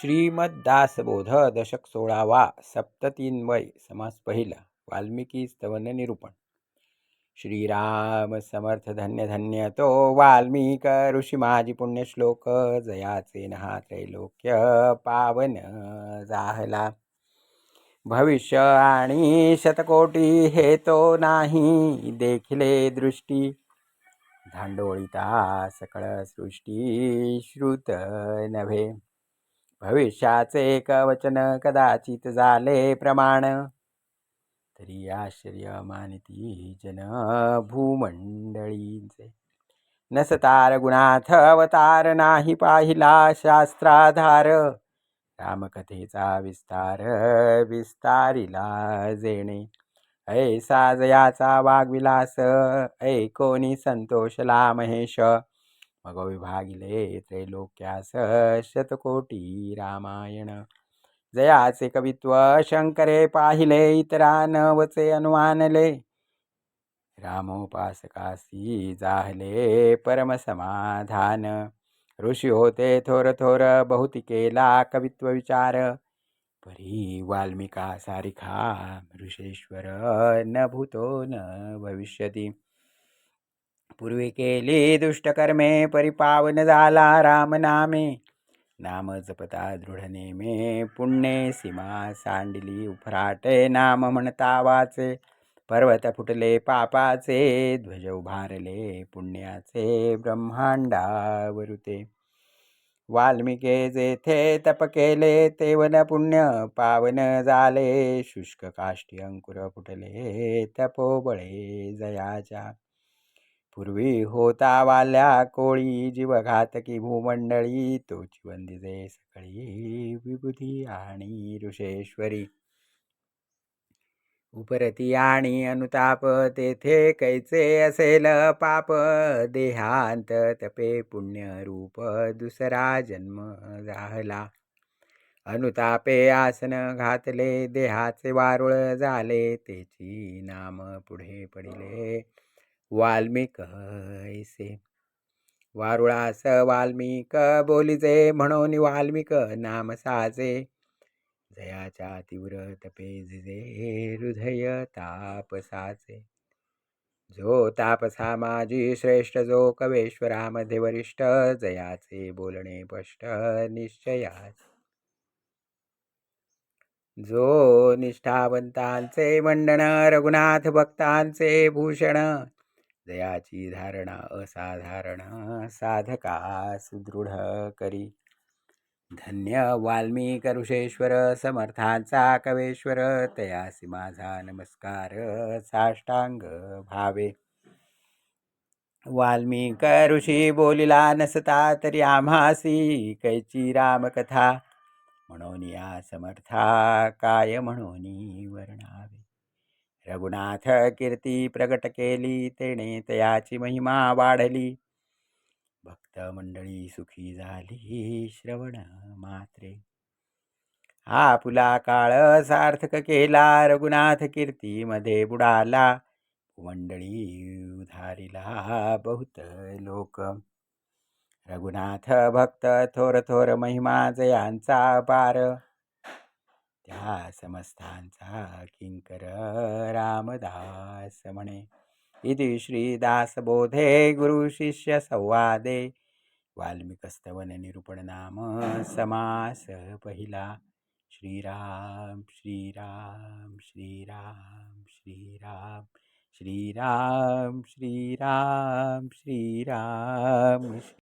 श्रीमद्दासबोध दशक सोळावा सप्ततीन्वय समास पहिला वाल्मिकी स्तवन निरूपण श्रीराम समर्थ धन्य धन्य तो वाल्मिक ऋषी माझी पुण्यश्लोक जयाचे नहा त्रैलोक्य पावन जाहला. भविष्य आणि शतकोटी हे तो नाही देखिले दृष्टी. धांडोळीता सकळ सृष्टी श्रुत नव्हे भविष्याचे एक वचन कदाचित झाले प्रमाण. तरी आश्चर्य मानिती जन भूमंडळींचे नसतार गुणाथ अवतार नाही पाहिला शास्त्राधार. रामकथेचा विस्तार विस्तारिला जेणे. ऐ साजयाचा वाग्विलास ऐकोनी संतोषला महेश. मग विभागिले त्रैलोक्यास शतकोटी रामायण. जयाचे कवित्व शंकरे पाहिले इतरा वचे अनुमानले. रामोपासकासी जाहले परमसमाधान ऋषी होते थोर थोर बहुती केला कवित्व विचार. परी वाल्मिका सारिखा ऋषेश्वर न भूतो न भविष्यती. पूर्वी केली दुष्टकर्मे परिपावन झाला रामनामे नाम. जपता दृढ नेमे पुण्ये सीमा सांडली उफराटे नाम म्हणता वाचे पर्वत फुटले पापाचे ध्वज उभारले पुण्याचे ब्रह्मांडावरुते. वाल्मिके जेथे तप केले तेवन पुण्य पावन झाले. शुष्क काष्टी अंकुर फुटले तपोबळे जयाच्या. पूर्वी होता वाल्या कोळी जीवघातकी भूमंडळी. तो वंदिजे सकळी विबुधी आणि ऋषेश्वरी. उपरती आणि अनुताप तेथे कैचे असेल पाप. देहांत तपे पुण्य रूप दुसरा जन्म राहला अनुतापे आसन घातले देहाचे वारुळ झाले तेची नाम पुढे पडिले. वाल्मिक ऐसे. वारुळास वाल्मिक बोलिजे म्हणून वाल्मिक नाम साजे. जयाच्या तीव्र तपे झिजे हृदय तापसाचे जो तापसा माझी श्रेष्ठ जो कवेश्वरामध्ये वरिष्ठ जयाचे बोलणे स्पष्ट निश्चयाचे जो निष्ठावंतांचे मंडण रघुनाथ भक्तांचे भूषण जयाची धारणा असाधारण साधका सुदृढ करी. धन्य वाल्मिक ऋषेश्वर समर्थांचा कवेश्वर तयासी माझा नमस्कार साष्टांग भावे. वाल्मिक ऋषी बोलिला नसता तरी आम्हासी कैची रामकथा. म्हणून या समर्था काय म्हणून वर्णावे? रघुनाथ कीर्ती प्रगट केली तेणे तयाची महिमा वाढली. भक्त मंडळी सुखी झाली श्रवण मात्रे. हा पुला काळ सार्थक केला रघुनाथ कीर्ती मध्ये बुडाला. मंडळी उधारिला बहुत लोक. रघुनाथ भक्त थोर थोर महिमा जयांचा पार. या समस्तांचा किंकर रामदास म्हणे. इति श्रीदासबोधे गुरुशिष्यसंवादे वाल्मिकस्तवन निरूपण नाम समास पहिला. श्रीराम श्रीराम श्रीराम श्रीराम श्रीराम श्रीराम श्रीराम